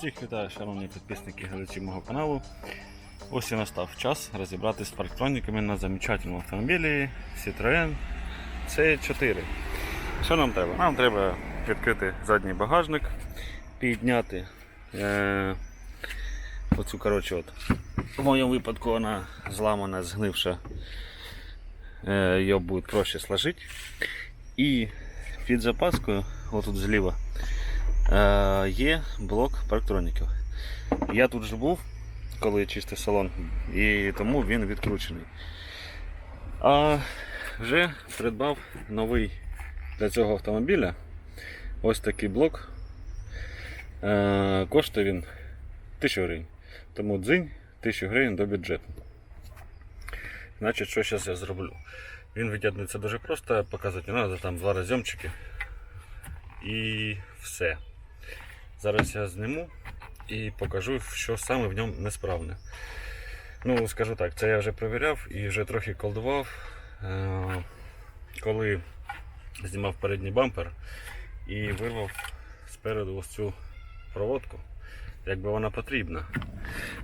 Всіх вітаю, шановні підписники глядачі мого каналу. Ось і настав час розібратися з парктроніками на замечательному автомобілі Citroën C4. Що нам треба? Нам треба відкрити задній багажник, підняти е, оцю, коротше, от, в моєму випадку вона зламана, згнивша. Е, її буде проще сложити. І під запаскою, отут зліва, є блок парктроніків. Я тут ж був, коли чистив салон, і тому він відкручений. А вже придбав новий для цього автомобіля ось такий блок. Е, коштує він 1000 гривень. Тому дзинь 1000 гривень до бюджету. Значить, що зараз я зроблю? Він від'єднується дуже просто, показувати не треба, там два розйомчики і все. Зараз я зніму і покажу, що саме в ньому несправне. Ну, скажу так, це я вже перевіряв і вже трохи колдував. Е, Коли знімав передній бампер і вирвав спереду ось цю проводку, якби вона потрібна.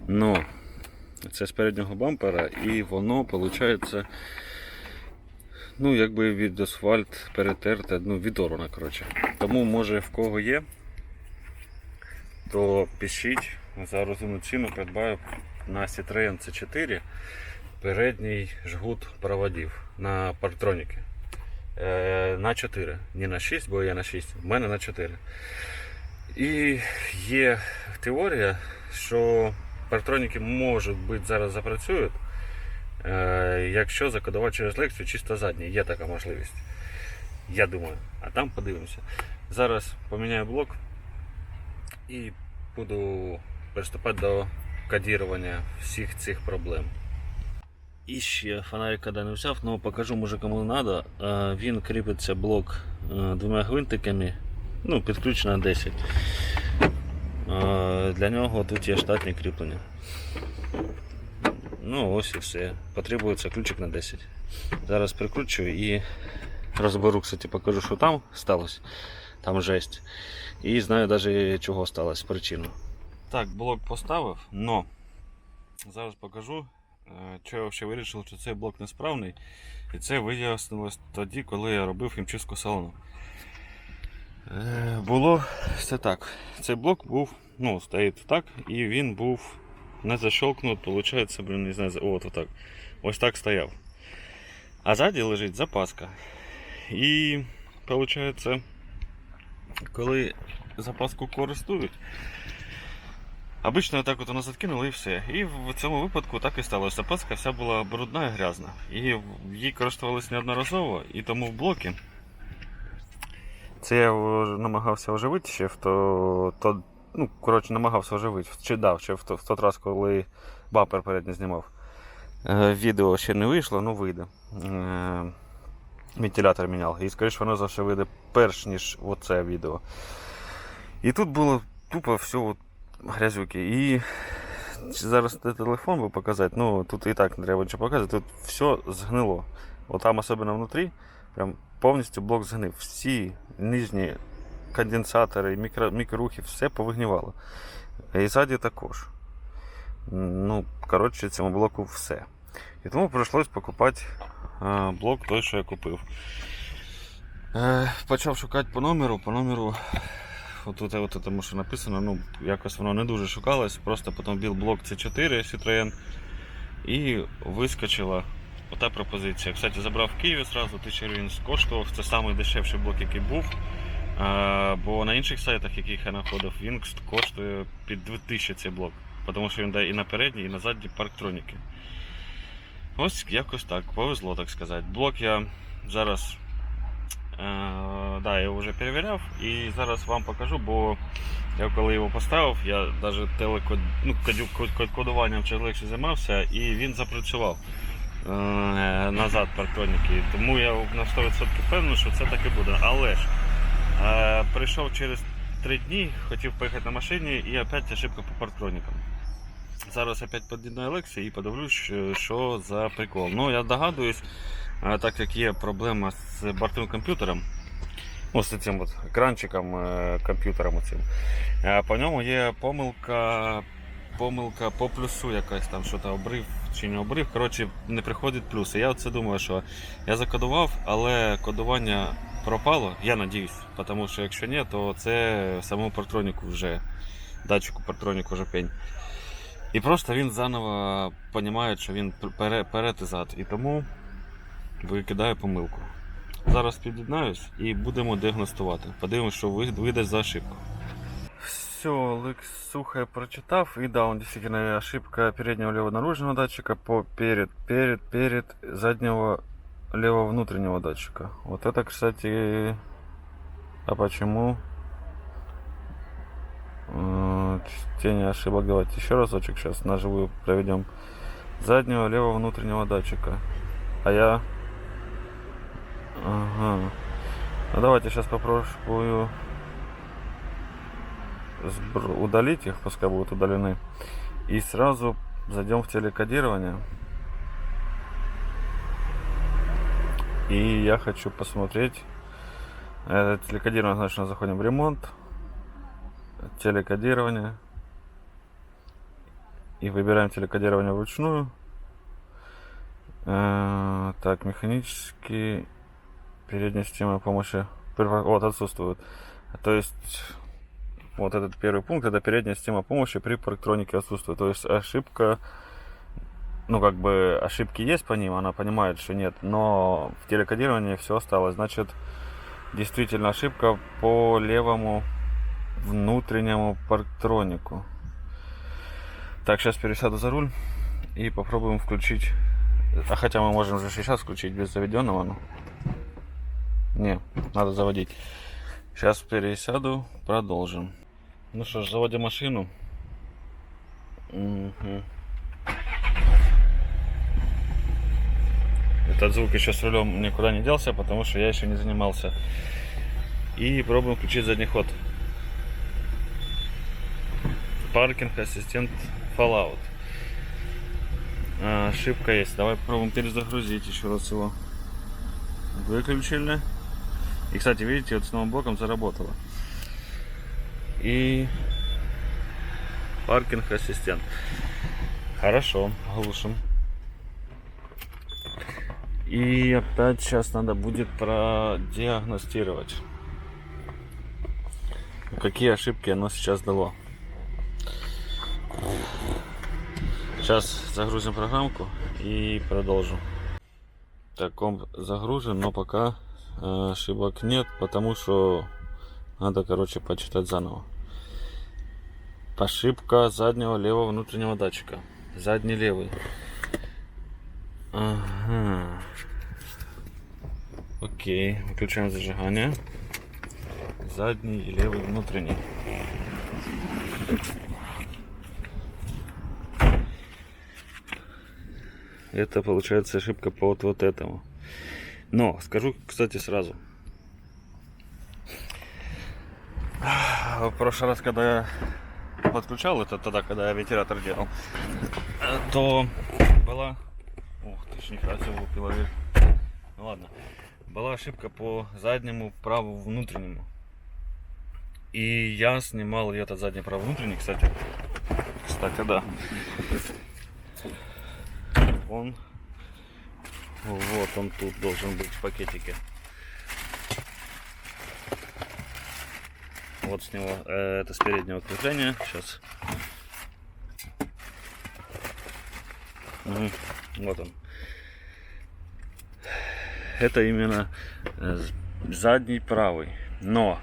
Но це з переднього бампера і воно виходить ну, якби від асфальт перетерте, ну, відорвана, коротше. Тому може в кого є, то пишіть за розумну ціну придбаю на Citroen C4 передній жгут проводів на парктроніки. Е, на 4, не на 6, бо я на 6, в мене на 4. І є теорія, що парктроніки можуть бути зараз запрацюють, е, якщо закодувати через лекцію чисто задній. Є така можливість. Я думаю. А там подивимося. Зараз поміняю блок і буду приступати до кодірування всіх цих проблем. І ще фонарика не взяв, але покажу може кому треба. Він кріпиться блок е, двома гвинтиками, ну, підключено 10. Е, Для нього тут є штатні кріплення. Ну ось і все. Потребується ключик на 10. Зараз прикручу і розберу, кстати, покажу, що там сталося. Там жесть. І знаю навіть чого сталося, причину. Так, блок поставив, но зараз покажу, е, що я ще вирішив, що цей блок несправний. І це вияснилось тоді, коли я робив хімчистку салону. Е, Було все так. Цей блок був, ну, стоїть так, і він був не защелкнут, виходить, не знаю, от отак. Ось так стояв. А ззаді лежить запаска. І виходить, коли запаску користують, обично так от вона закинула і все. І в цьому випадку так і сталося. Запаска вся була брудна і грязна. І їй користувалися неодноразово, і тому в блокі. Це я намагався оживити ще в то, то ну, коротше, намагався оживити. Чи дав, ще в, то- в той раз, коли бампер передній знімав. Е, відео ще не вийшло, ну вийде. Вентилятор міняв. І скоріше воно завжди вийде перш ніж оце відео. І тут було тупо все от грязюки. І зараз телефон би показати, ну тут і так не треба нічого показувати, тут все згнило. От там особливо внутрі, прям повністю блок згнив. Всі нижні конденсатори, мікро, мікрорухи, все повигнівало. І ззаді також. Ну, коротше, цьому блоку все. І тому прийшлось покупати блок той, що я купив. Е, почав шукати по номеру, по номеру. Отут, от, тому що написано, ну, якось воно не дуже шукалось, просто потім біл блок C4 Citroen і вискочила ота пропозиція. Кстати, забрав в Києві зразу 1000 гривень коштував. Це найдешевший блок, який був. А, бо на інших сайтах, яких я знаходив, він коштує під 2000 цей блок. Тому що він дає і на передній, і на задній парктроніки. Ось якось так, повезло, так сказати. Блок я зараз е, да, я його вже перевіряв і зараз вам покажу, бо я коли його поставив, я навіть телекод... ну, кодуванням чи легше займався і він запрацював е, назад парктроніки. Тому я на 100% впевнений, що це так і буде. Але ж е, прийшов через 3 дні, хотів поїхати на машині і опять ошибка по парктронікам. Зараз опять під'єднаю лекцію і подивлюсь, що- за прикол. Ну, я догадуюсь, так як є проблема з бортовим комп'ютером, Ну, з цим от екранчиком, е, комп'ютером оцим. Е, По ньому є помилка, помилка по плюсу якась там, що то обрив чи не обрив. Коротше, не приходить плюс. Я оце думаю, що я закодував, але кодування пропало, я надіюсь. Тому що якщо ні, то це самому партроніку вже, датчику партроніку вже пень. І просто він заново розуміє, що він пере- перед і зад. І тому викидає помилку. Зараз під'єднаюсь і будемо діагностувати. Подивимося, що ви- видасть за ошибку. Все, Лик сухо я прочитав. И да, он действительно ошибка переднего левого наружного датчика по перед, перед, перед заднего левого внутреннего датчика. Вот это, кстати, а почему? Чтение ошибок. Давайте еще разочек сейчас на живую проведем. Заднего левого внутреннего датчика. А я... Ага. Ну давайте сейчас попробую сбр- удалить их, пускай будут удалены. И сразу зайдем в телекодирование. И я хочу посмотреть. Это телекодирование, значит, мы заходим в ремонт. Телекодирование. И выбираем телекодирование вручную. Э, Так, механический передняя система помощи. Вот, отсутствует. То есть вот этот первый пункт, это передняя система помощи при парктронике отсутствует. То есть ошибка, ну как бы ошибки есть по ним, она понимает, что нет, но в телекодировании все осталось. Значит, действительно ошибка по левому внутреннему парктронику. Так, сейчас пересяду за руль и попробуем включить. А хотя мы можем же сейчас включить без заведенного. Ну. Не, надо заводить. Сейчас пересяду, продолжим. Ну что ж, заводим машину. Мгм. Этот звук еще с рулем никуда не делся, потому что я еще не занимался. И пробуем включить задний ход. Паркинг, ассистент, Fallout. А, ошибка есть. Давай попробуем перезагрузить еще раз его. Выключили. И, кстати, видите, вот с новым блоком заработало. И паркинг ассистент. Хорошо, глушим. И опять сейчас надо будет продиагностировать. Какие ошибки оно сейчас дало. Сейчас загрузим программку и продолжим. Так, он загружен, но пока э, ошибок нет, потому что надо, короче, почитать заново. Ошибка заднего левого внутреннего датчика. Задний левый. Ага. Окей, выключаем зажигание. Задний и левый внутренний. Это получается ошибка по вот, вот этому. Но скажу, кстати, сразу. В прошлый раз, когда я подключал это тогда, когда я вентилятор делал, э, то была... Ух ты ж, нихера себе выпила. Ну ладно. Была ошибка по заднему праву внутреннему. И я снимал этот задний право внутренний, кстати. Кстати, да. Он вот он тут должен быть в пакетике. Вот с него, э, это с переднего крепления. Сейчас. Мгм, Вот он. Это именно э, задний правый. Но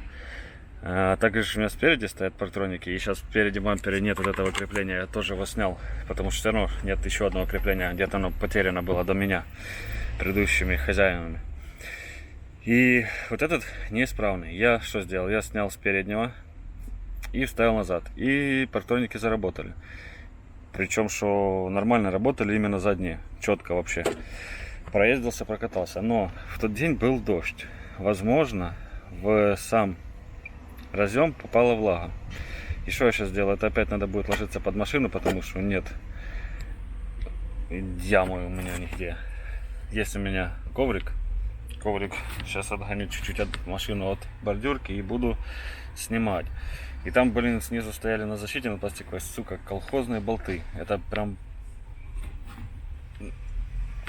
э, так как же у меня спереди стоят партроники, и сейчас спереди бампере нет вот этого крепления, я тоже его снял, потому что все равно нет еще одного крепления, где-то оно потеряно было до меня предыдущими хозяинами. И вот этот неисправный. Я что сделал? Я снял с переднего и вставил назад. И партроники заработали. Причем, что нормально работали именно задние. Четко вообще. Проездился, прокатался. Но в тот день был дождь. Возможно, в сам разъем попала влага. И что я сейчас сделаю? Это опять надо будет ложиться под машину, потому что нет ямы у меня нигде. Есть у меня коврик, коврик. Сейчас отгоню чуть-чуть от машину от бордюрки и буду снимать. И там, блин, снизу стояли на защите на пластиковой, сука, колхозные болты. Это прям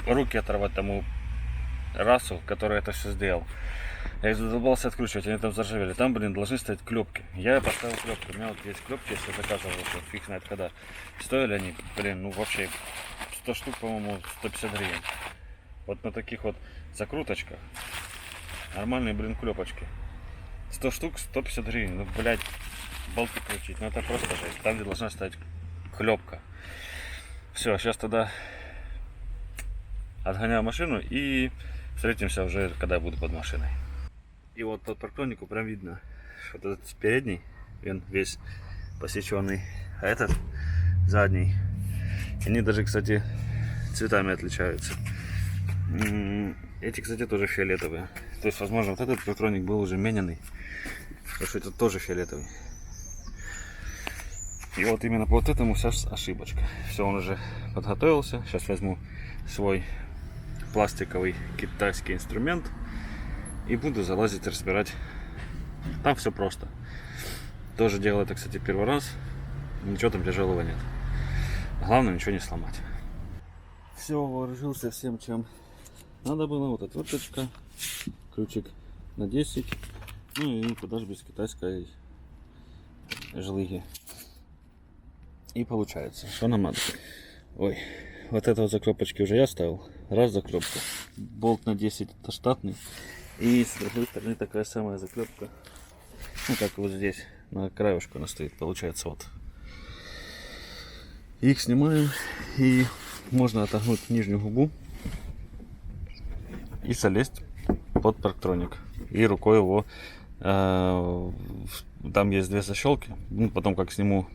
руки оторвать тому расу, который это все сделал. Я их задолбался откручивать, они там заржавели. Там, блин, должны стоять клепки. Я поставил клепки. У меня вот есть клепки, если заказывал, вот, фиг знает когда. Стоили они, блин, ну вообще 100 штук, по-моему, 150 гривен. Вот на таких вот закруточках. Нормальные, блин, клепочки. 100 штук, 150 гривен. Ну, блядь, болты крутить. Ну, это просто жесть. Там, где должна стоять клепка. Все, сейчас тогда отгоняю машину и встретимся уже, когда я буду под машиной. И вот под парктронику прям видно, вот этот передний, он весь посеченный, а этот задний. Они даже, кстати, цветами отличаются. М, Эти, кстати, тоже фиолетовые. То есть, возможно, вот этот парктроник был уже мененный, потому что этот тоже фиолетовый. И вот именно по вот этому сейчас ошибочка. Все, он уже подготовился. Сейчас возьму свой пластиковый китайский инструмент и буду залазить разбирать. Там все просто. Тоже делал это, кстати, первый раз. Ничего там тяжелого нет. Главное ничего не сломать. Все, вооружился всем, чем надо было. Вот отверточка, ключик на 10. Ну и куда же без китайской жлыги. И получается, что нам надо. Ой, вот это вот заклепочки уже я ставил. Раз заклепка. Болт на 10 это штатный. И с другой стороны такая самая заклепка. Ну как вот здесь. На краешку она стоит. Получается вот. Их снимаем. И можно отогнуть нижнюю губу. И залезть под парктроник. И рукой его э, там есть две защелки. Ну, потом как сниму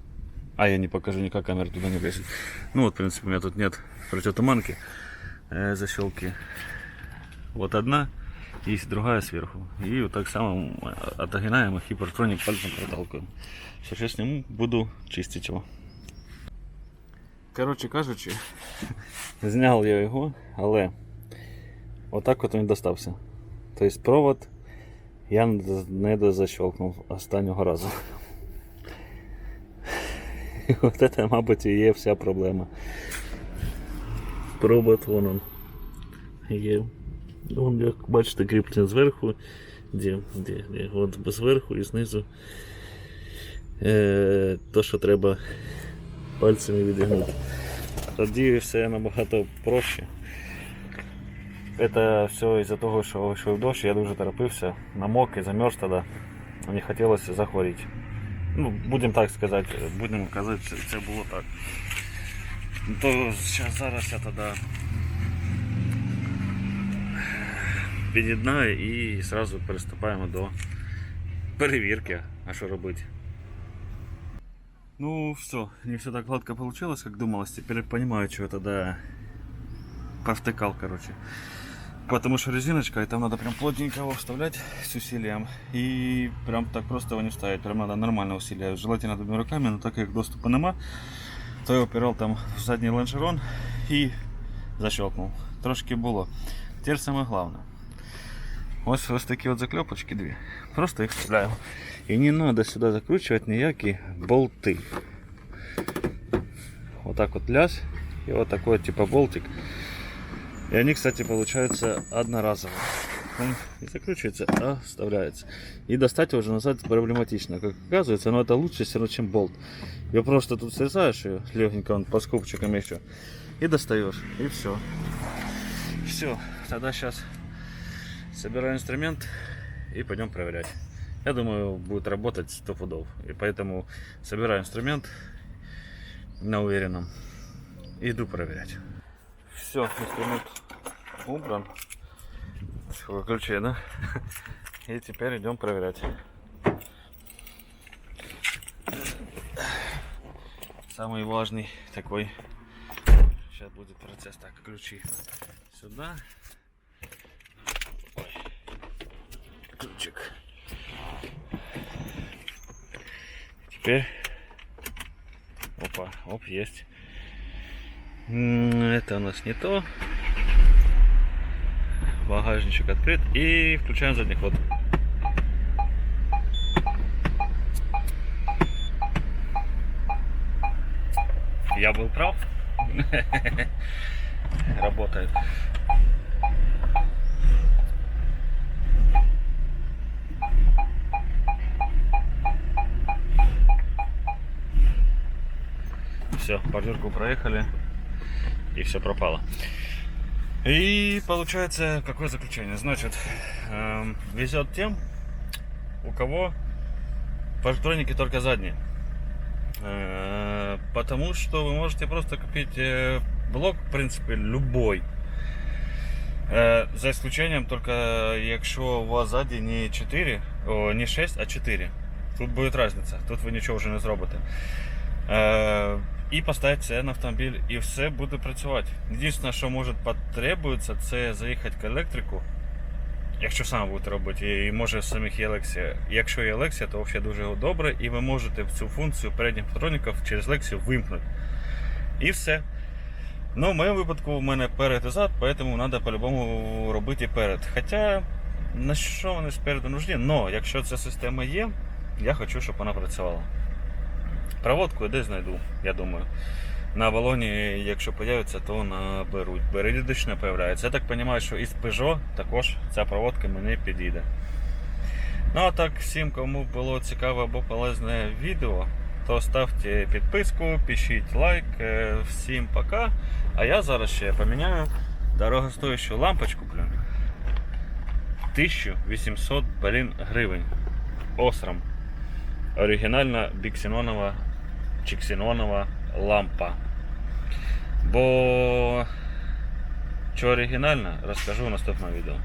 а я не покажу никак, камера туда не влезет. Ну вот, в принципе, у меня тут нет противотуманки. Э, защелки. Вот одна и другая сверху. И вот так само отогинаем их и партроник пальцем проталкиваем. Сейчас сниму, буду чистить его. Коротше кажучи, зняв я його, але отак от він достався. Тобто провод я не доз- дозащелкнув останнього разу. І от це, мабуть, і є вся проблема. Провод вон он. Є. Вон, як бачите, кріплення зверху. Де, де, де? От зверху і знизу. Е, то, що треба пальцями відігнути. Тоді все набагато проще. Это все із-за того, що вийшов дощ, я дуже торопився, намок і замерз тоді. Мені хотілося захворіти. Ну, будемо так сказати, будемо казати, що це було так. Ну, То зараз, зараз я тоді під'єднаю і одразу приступаємо до перевірки, а що робити. Ну все, не все так гладко получилось, как думалось. Теперь понимаю, что тогда повтыкал, короче. Потому что резиночка, и там надо прям плотненько его вставлять с усилием. И прям так просто его не вставить. Прям надо нормально усилие. Желательно двумя руками, но так как доступа нема, то я упирал там в задний лонжерон и защелкнул. Трошки було. Теперь самое главное. Ось ось такі от заклепочки дві. Просто їх вставляємо. І не надо сюди закручувати ніякі болти. Вот так вот ляз. И вот такой вот типа болтик. И они, кстати, получаются одноразовые. Он не закручивается, а вставляется. И достать его уже назад проблематично. Как оказывается, но это лучше все равно, чем болт. Ее просто тут срезаешь ее легенько он по скобчикам еще. И достаешь. И все. Все. Тогда сейчас собираю инструмент и пойдем проверять. Я думаю, будет работать 100 пудов. И поэтому собираю инструмент на уверенном. И иду проверять. Все, инструмент убран. Сколько ключей, да? И теперь идем проверять. Самый важный такой сейчас будет процесс. Так, ключи сюда. Ой. Ключик. Теперь. Опа, оп, есть. Это у нас не то. багажничек открыт и включаем задний ход. Я был прав. Работает. Все, бордюрку проехали, и все пропало. И получается, какое заключение? Значит, эм, везет тем, у кого парктроники только задние. Э, Потому что вы можете просто купить э, блок, в принципе, любой. Е, За исключением только, якщо у вас ззаді не 4, о, не 6, а 4. Тут буде різниця, тут ви нічого вже не зробите. І поставити це на автомобіль, і все буде працювати. Єдине, що може потребується, це заїхати к електрику. Якщо саме будете робити, і може самих є Lexia. Якщо є Lexia, то взагалі дуже добре, і ви можете цю функцію передніх патронників через Lexia вимкнути. І все. Ну, в моєму випадку в мене перед і зад, поэтому треба по-любому робити перед. Хоча на що вони спереду нужні, но якщо ця система є, я хочу, щоб вона працювала. Проводку я десь знайду, я думаю. На балоні, якщо появиться, то наберуть. Періодично появляється. Я так розумію, що із Peugeot також ця проводка мені підійде. Ну а так, всім, кому було цікаве або полезне відео, то ставте підписку, пишіть лайк. Е, Всім пока. А я зараз ще поміняю дорогостоящу лампочку, блін. 1800 блін, гривень. Осрам. Оригінальна біксенонова чи ксенонова лампа. Бо що оригінальна, розкажу в наступному відео.